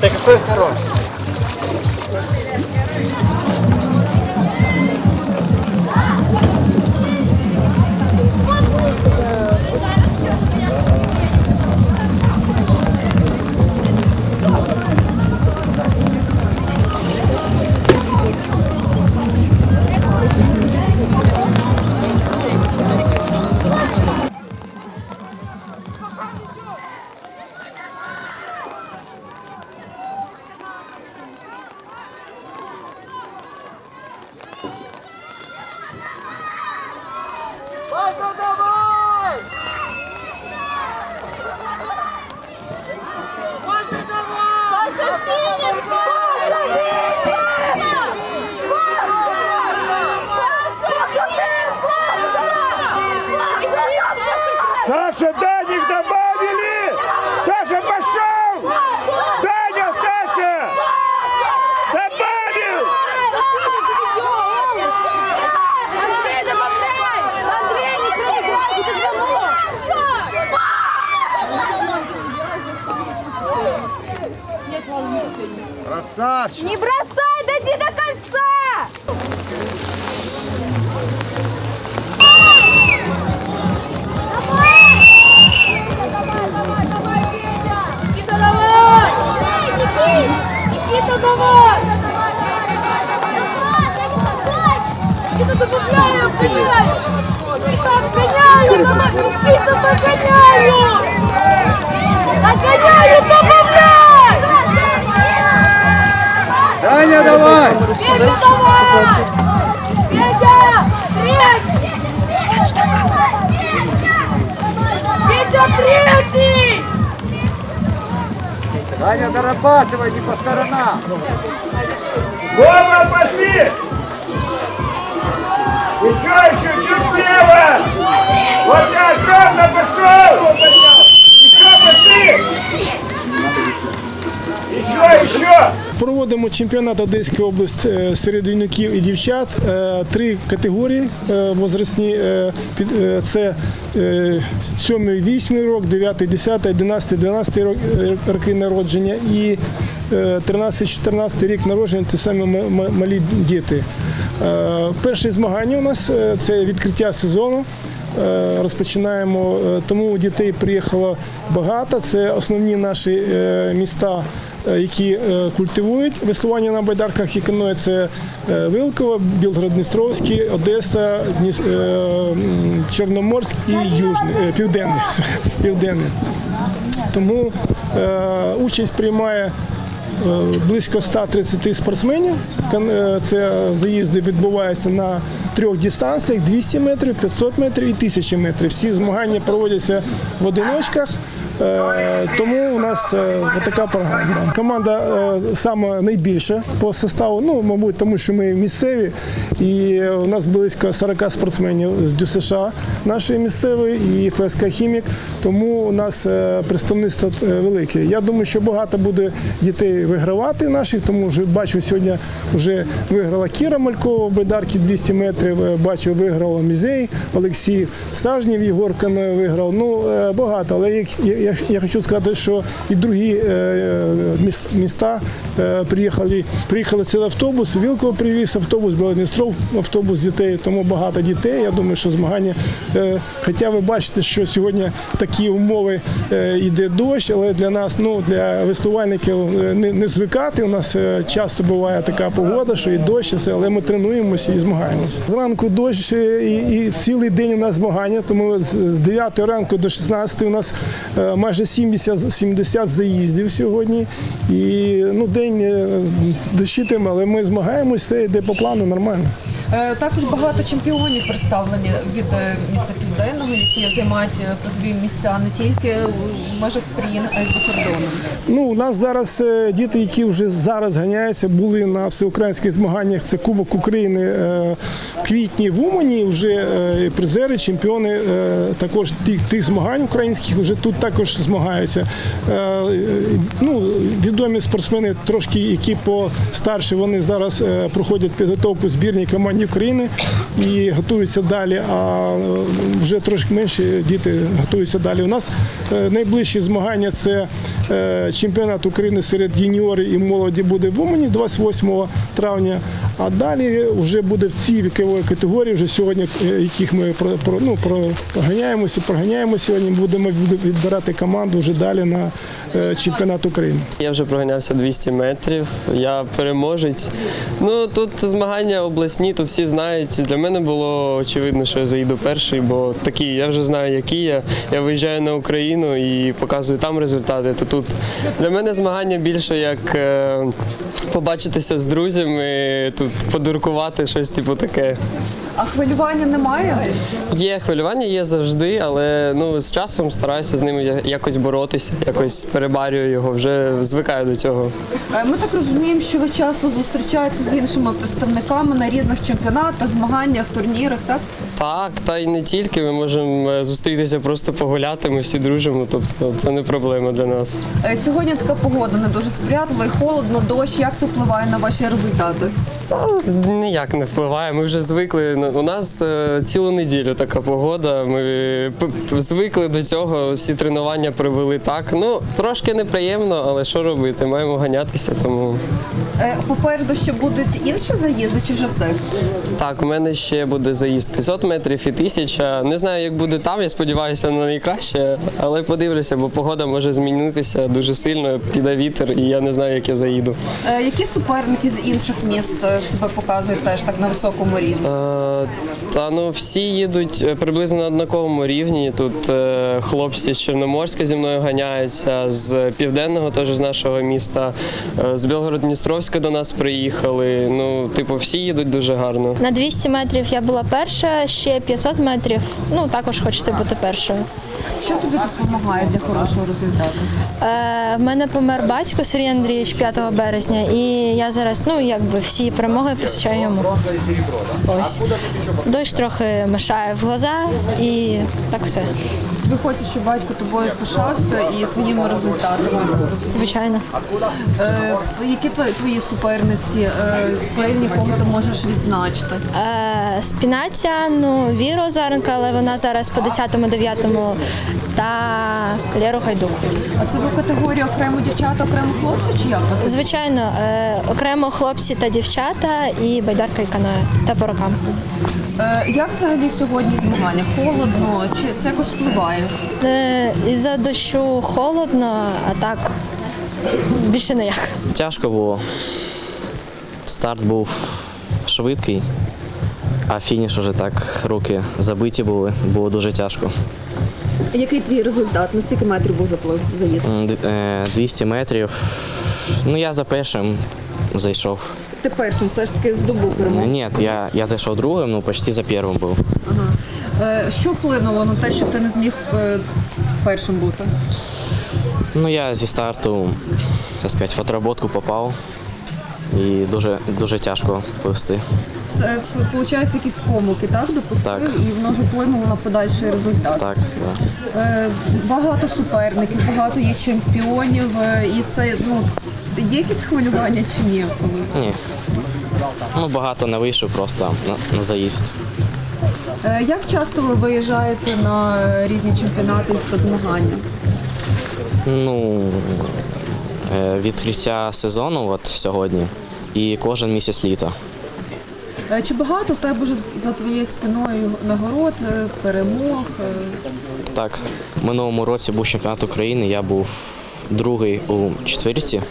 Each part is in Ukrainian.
Ты какой хороший. Саша, Красавчик! Не бросай, дойди до конца! Никита, давай! Никита, давай! Никита, добавляй, обгоняй! Никита, обгоняю! Никита, догоняю! Догоняю, Даня, давай! Петя, давай! Петя! Третий! Петя, третий! Даня, дорабатывай, не по сторонам! Рома, пошли! Еще, еще, чуть влево! Вот Проводимо чемпіонат Одеської області е, серед юнаків і дівчат. Е, Три категорії е, возрастні. Це 7-8 рок, 9, 10, 11, 12 рок- е, роки народження і 13-14 рік народження це саме малі діти. Перші змагання у нас це відкриття сезону. Розпочинаємо, тому дітей приїхало багато. Це основні наші міста, які е, культивують веслування на байдарках і каное. Це е, Вилково, Білгород-Дністровський, Одеса, е, Чорноморськ і Южний, е, Південний. Південний. Тому е, участь приймає е, близько 130 спортсменів. Е, Це заїзди відбуваються на трьох дистанціях: 200 метрів, 500 метрів і 1000 метрів. Всі змагання проводяться в одиночках. Е, Тому у нас е, така програма. Команда е, саме найбільша по составу. Ну, мабуть, тому що ми місцеві, і у нас близько 40 спортсменів з ДЮСШ нашої місцевої і ФСК Хімік. Тому у нас представництво велике. Я думаю, що багато буде дітей вигравати наших, тому що бачу сьогодні вже виграла Кіра Малькова байдарки 200 метрів. Бачу, виграла Мізей, Олексій Сажнів, Єгор Каноє виграв. Ну багато. Але як я, я, хочу сказати, що і другі е, міста е, приїхали. Приїхали цілий автобус. Вілково привіз автобус, Білодністров автобус дітей. Тому багато дітей. Я думаю, що змагання. е, Хоча ви бачите, що сьогодні такі умови е, йде дощ, але для нас, ну для веслувальників, е, не, не звикати. У нас е, часто буває така погода, що і дощ, і все, але ми тренуємося і змагаємося. Зранку дощ е, і, і цілий день у нас змагання, тому з, з 9 ранку до 16 у нас е, майже 70, 70 заїздів сьогодні. І ну, день е, дощитиме, але ми змагаємося, все йде по плану нормально. Е, Також багато чемпіонів представлені від е, міста Південного, які займають призові місця не тільки в межах України, а й за кордоном. Ну, у нас зараз діти, які вже зараз ганяються, були на всеукраїнських змаганнях. Це Кубок України в квітні в Умані. Вже призери, чемпіони також тих, тих змагань українських вже тут також змагаються. Е, ну, відомі спортсмени, трошки які постарші, вони зараз е, проходять підготовку збірній команді України і готуються далі. А е, вже трошки менше діти готуються далі. У нас найближчі змагання це чемпіонат України серед юніорів і молоді буде в Умані 28 травня. А далі вже буде в цій віковій категорії, вже сьогодні, яких ми ну, проганяємося, проганяємо сьогодні. Будемо відбирати команду вже далі на е, чемпіонат України. Я вже проганявся 200 метрів, я переможець. Ну тут змагання обласні, тут всі знають. Для мене було очевидно, що я заїду перший, бо такі, я вже знаю, які я. Я виїжджаю на Україну і показую там результати. То тут для мене змагання більше як е, побачитися з друзями, тут подуркувати щось типу таке. А хвилювання немає? Є хвилювання, є завжди, але ну з часом стараюся з ними якось боротися, якось перебарюю його, вже звикаю до цього. Е, Ми так розуміємо, що ви часто зустрічаєтеся з іншими представниками на різних чемпіонатах, змаганнях, турнірах, так? Так, та й не тільки. Ми можемо е, зустрітися, просто погуляти. Ми всі дружимо. Тобто це не проблема для нас. Е, Сьогодні така погода не дуже сприятлива і холодно, дощ. Як це впливає на ваші результати? Це ніяк не впливає. Ми вже звикли. У нас е, цілу неділю така погода. Ми звикли до цього. Всі тренування привели так. Ну трошки неприємно, але що робити? Маємо ганятися. Тому Попереду ще будуть інші заїзди, чи вже все? так, у мене ще буде заїзд 500 метрів і 1000. Не знаю, як буде там. Я сподіваюся на найкраще, але подивлюся, бо погода може змінитися дуже сильно. Піде вітер, і я не знаю, як я заїду. Е, Які суперники з інших міст е, себе показують теж так на високому рівні? Е, Та ну всі їдуть е, приблизно на однаковому рівні. Тут е, хлопці з Чорноморська зі мною ганяються, з південного теж з нашого міста, е, з Білгород-Дністровська до нас приїхали. Ну, типу, всі їдуть дуже гарно. На 200 метрів я була перша, ще 500 метрів. Ну також хочеться бути першою. Що тобі допомагає для хорошого результату? Е, в мене помер батько Сергій Андрійович 5 березня, і я зараз, ну якби всі перемоги посвячаю йому. Ось дощ трохи мешає в глаза, і так все. Тобі хочеться, щоб батько тобою пишався і твоїми результатами. Звичайно. Е, які твої, твої суперниці е, сильні, кого ти можеш відзначити? Е, Спінаця, ну Віру Озаренка, але вона зараз по 10-му, 9-му, та Леру Гайдук. А це ви категорія окремо дівчата, окремо хлопці, чи як вас? Звичайно, е, окремо хлопці та дівчата, і байдарка і каноє та по рукам. Е, як взагалі сьогодні змагання? Холодно чи це якось впливає? Е, Із-за дощу холодно, а так більше ніяк. Тяжко було. Старт був швидкий, а фініш уже так руки забиті були. Було дуже тяжко. Який твій результат? На скільки метрів був заплив заїзд? Д- е, 200 метрів. Ну, я за першим зайшов. Ти першим все ж таки здобув перемогу. Ні, я, я зайшов другим, ну почти за першим був. Е, що вплинуло на те, щоб ти не зміг е, першим бути? Ну, я зі старту, так сказати, в отработку попав. І дуже, дуже тяжко повести. Це, це виходить, якісь помилки, так? Допустив, Так. і воно ж вплинуло на подальший результат. Так, да. Е, багато суперників, багато є чемпіонів, е, і це ну є якісь хвилювання чи ні? Ні. Ну, багато не вийшов просто на, на заїзд. Е, як часто ви виїжджаєте на різні чемпіонати та змагання? Ну, е, відкриття сезону от сьогодні і кожен місяць літа. Е, Чи багато в тебе вже за твоєю спиною нагород, перемог? Так, в минулому році був чемпіонат України, я був другий у четвірці.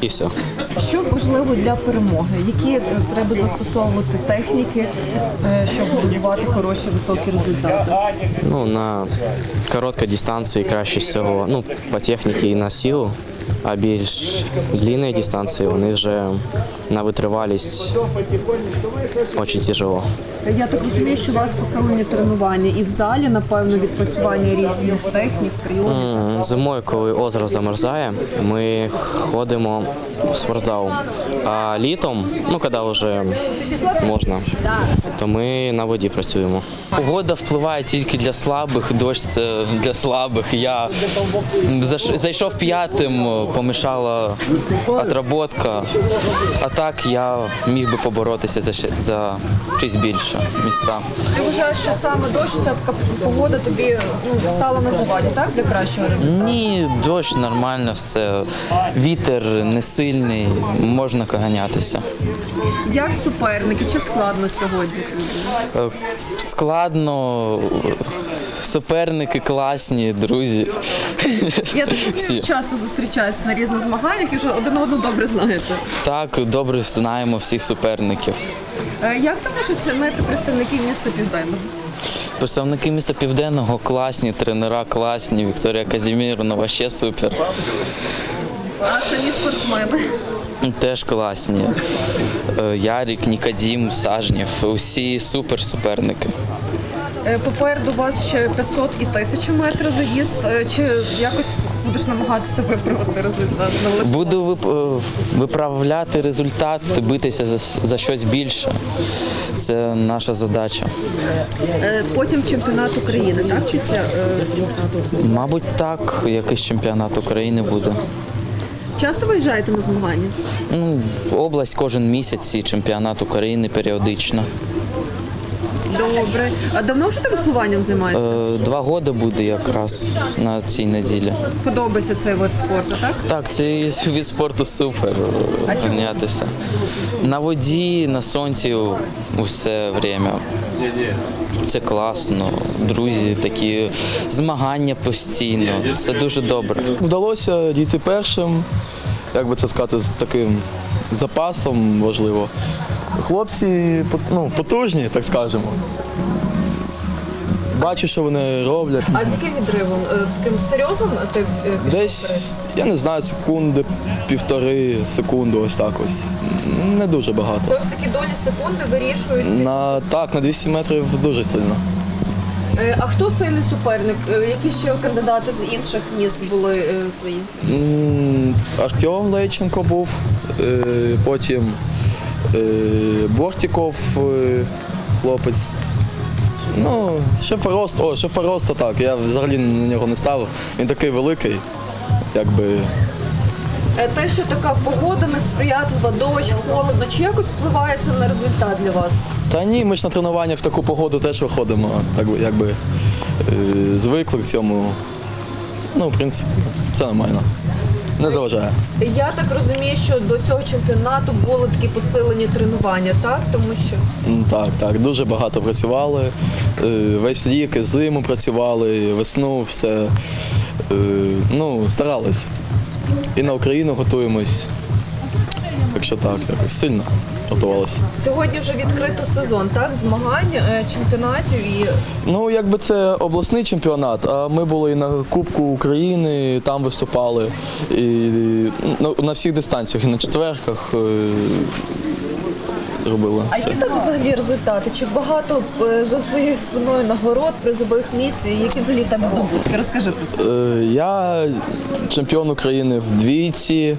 І все. Що важливо для перемоги? Які е, треба застосовувати техніки, е, щоб здобувати хороші високі результати? Ну, на короткій дистанції краще всього, ну, по техніці і на силу, а більш длинні дистанції вони вже на витривалість дуже тяжело. Я так розумію, що у вас посилені тренування і в залі, напевно, відпрацювання різних технік, прийомів. М, Зимою, коли озеро замерзає, ми ходимо в спортзал. А літом, ну коли вже можна, то ми на воді працюємо. Погода впливає тільки для слабих, дощ це для слабих. Я заш- зайшов п'ятим, помішала отработка. А так я міг би поборотися за, ще- за щось більше міста. Ти вважаєш, що саме дощ, ця така погода тобі ну, стала на заваді, так? Для кращого результату? Ні, дощ нормально, все. Вітер не сильний, можна ганятися. Як суперники? Чи складно сьогодні? Е, Складно, суперники класні, друзі. Я так Всі. розумію, часто зустрічаються на різних змаганнях і вже один одного добре знаєте. Так, добре знаємо всіх суперників. Е, Як ти можеш оцінити представників міста Південного? Представники міста Південного класні, тренера класні, Вікторія Казімірова ще супер. А самі спортсмени? Теж класні. Е, Ярік, Нікодім, Сажнєв, усі супер суперники. Е, Попереду вас ще 500 і 1000 метрів заїзд. Чи якось будеш намагатися виправити результат? налаштувати? Буду вип- е, виправляти результат, битися за, за щось більше. Це наша задача. Е, Потім чемпіонат України, так? Після е, чемпіонату. Мабуть, так, якийсь чемпіонат України буде. Часто виїжджаєте на змагання? Ну, область кожен місяць і чемпіонат України періодично. Добре. А давно вже ти веслуванням займаєшся? Е, Два роки буде якраз на цій неділі. Подобається цей вид спорту, так? Так, цей від спорту супер ганятися. На воді, на сонці усе время. Це класно. Друзі, такі змагання постійно. Це дуже добре. Вдалося дійти першим, як би це сказати, з таким запасом, можливо. Хлопці ну, потужні, так скажемо. Бачу, що вони роблять. А з яким відривом? Е, Таким серйозним ти е, пішов? Десь, я не знаю, секунди, півтори секунди, ось так ось. Не дуже багато. Це ось такі долі секунди вирішують. На, так, на 200 метрів дуже сильно. Е, А хто сильний суперник? Е, Які ще кандидати з інших міст були е, твої? М, Артем Лейченко був, е, потім Бортіков, е, хлопець. Ну, Шефарост, о, Шефарост, так. Я взагалі на нього не ставив. Він такий великий, якби. Е, Те, що така погода несприятлива, дощ, холодно, чи якось впливає це на результат для вас? Та ні, ми ж на тренуваннях в таку погоду теж виходимо. Так якби е, звикли к цьому. Ну, в принципі, все нормально. Не заважає. Я так розумію, що до цього чемпіонату були такі посилені тренування, так? Тому що Так, так, дуже багато працювали. Е, Весь рік, і зиму працювали, і весну, все. Е, Ну, старались. І на Україну готуємось. Так що так, якось сильно готувалися. сьогодні вже відкрито сезон, так? Змагань, е, чемпіонатів і Ну, якби це обласний чемпіонат, а ми були і на Кубку України, там виступали. І на, на всіх дистанціях, і на четверках е, робили. А все. які там взагалі результати? Чи багато е, за твоєю спиною нагород, призових місць? Які взагалі в тебе здобутки? Розкажи про це. Е, Я чемпіон України в двійці,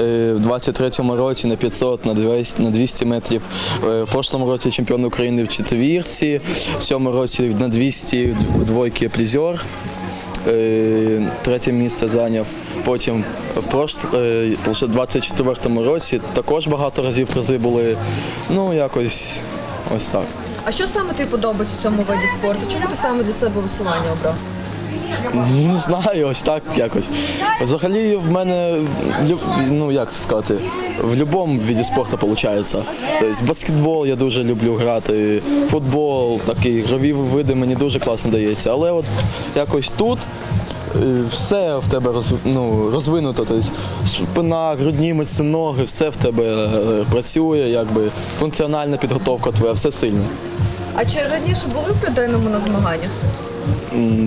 е, в 23-му році на 500, на 200, на 200 метрів. Е, В прошлому році чемпіон України в четвірці, в цьому році на 200 в двойки призер. Е, Третє місце зайняв. Потім в е, в 24-му році також багато разів призи були. Ну, якось ось так. А що саме тобі подобається в цьому виді спорту? Чому ти саме для себе веслування обрав? Не знаю, ось так якось. Взагалі в мене ну як це сказати, в будь-якому віді спорту виходить. Тобто баскетбол я дуже люблю грати, футбол, такі ігрові види мені дуже класно дається. Але от якось тут. Е, Все в тебе роз, ну, розвинуто, тобто спина, грудні мишці, ноги, все в тебе е, працює, якби функціональна підготовка твоя, все сильно. А чи раніше були в південному на змаганнях?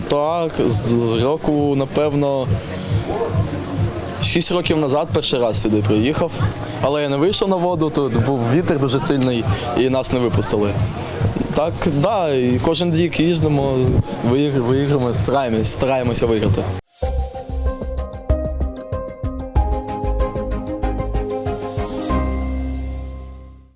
Так, з року, напевно, 6 років назад перший раз сюди приїхав. Але я не вийшов на воду, тут був вітер дуже сильний і нас не випустили. Так, да, і кожен рік їздимо, виіграємо, стараємось, стараємося виграти.